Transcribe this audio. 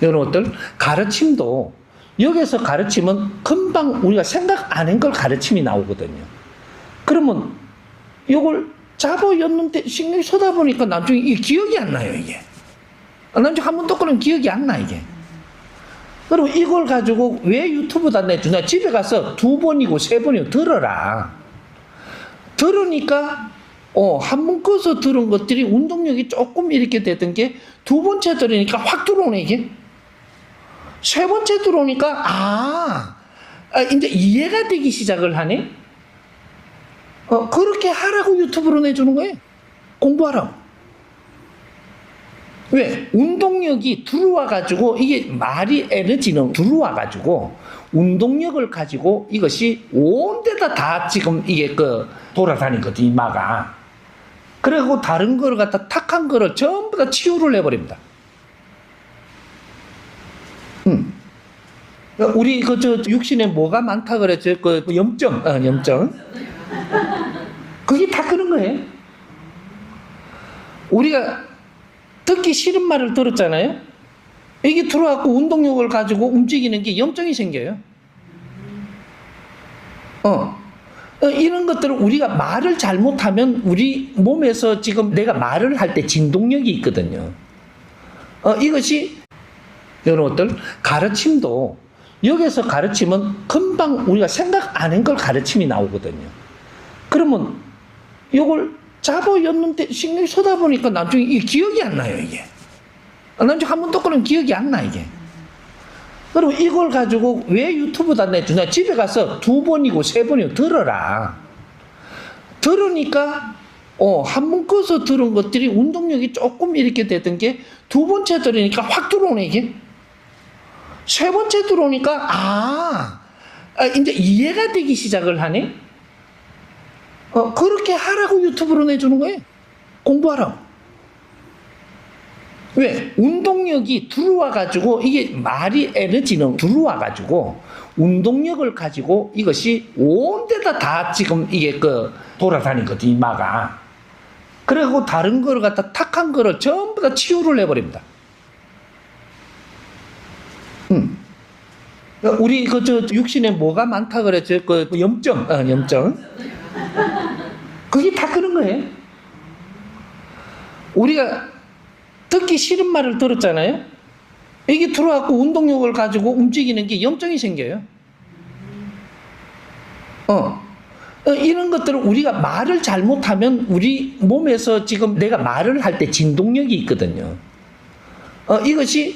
이런 것들 가르침도 여기서 가르치면 금방 우리가 생각 안 한 걸 가르침이 나오거든요. 그러면 이걸 잡아였는데 신경이 쏟아 보니까 나중에 이게 기억이 안 나요 이게. 나중에 한번 똑그는 기억이 안 나 이게. 그리고 이걸 가지고 왜 유튜브다 내주냐 집에 가서 두 번이고 세 번이고 들어라. 들으니까 어, 한 번 꺼서 들은 것들이 운동력이 조금 이렇게 되던 게 두 번째 들으니까 확 들어오네 이게. 세 번째 들어오니까 아, 아 이제 이해가 되기 시작을 하네. 어 그렇게 하라고 유튜브로 내주는 거예요. 공부하라고. 왜? 운동력이 들어와 가지고 이게 말이 에너지는 들어와 가지고 운동력을 가지고 이것이 온 데다 다 지금 이게 그 돌아다니거든 이마가. 그리고 다른 거를 갖다 탁한 거를 전부 다 치유를 해버립니다. 우리 그 저 육신에 뭐가 많다 그랬죠? 그 염증, 어, 염증. 그게 다 그런 거예요. 우리가 듣기 싫은 말을 들었잖아요. 이게 들어와갖고 운동력을 가지고 움직이는 게 염증이 생겨요. 어. 어, 이런 것들을 우리가 말을 잘못하면 우리 몸에서 지금 내가 말을 할 때 진동력이 있거든요. 어, 이것이 이런 것들 가르침도 여기서 가르치면 금방 우리가 생각 안 한 걸 가르침이 나오거든요. 그러면 이걸 잡아였는데 신경이 쏟아 보니까 나중에 이 기억이 안 나요 이게. 아, 나중에 한번 똑그는 기억이 안 나 이게. 그리고 이걸 가지고 왜 유튜브다 내주냐 집에 가서 두 번이고 세 번이고 들어라. 들으니까 어, 한 번 꺼서 들은 것들이 운동력이 조금 이렇게 되던 게 두 번째 들으니까 확 들어오네 이게. 세 번째 들어오니까 아, 아 이제 이해가 되기 시작을 하네. 어, 그렇게 하라고 유튜브로 내주는 거예요. 공부하라고. 왜? 운동력이 들어와 가지고 이게 말이 에너지는 들어와 가지고 운동력을 가지고 이것이 온 데다 다 지금 이게 그 돌아다니거든 이마가. 그리고 다른 거를 갖다 탁한 거를 전부 다 치유를 해버립니다. 음. 우리 그저 육신에 뭐가 많다 그랬죠? 그 염증, 어, 염증. 그게 다 그런 거예요. 우리가 듣기 싫은 말을 들었잖아요. 이게 들어와갖고 운동력을 가지고 움직이는 게 염증이 생겨요. 어. 어, 이런 것들을 우리가 말을 잘못하면 우리 몸에서 지금 내가 말을 할 때 진동력이 있거든요. 어, 이것이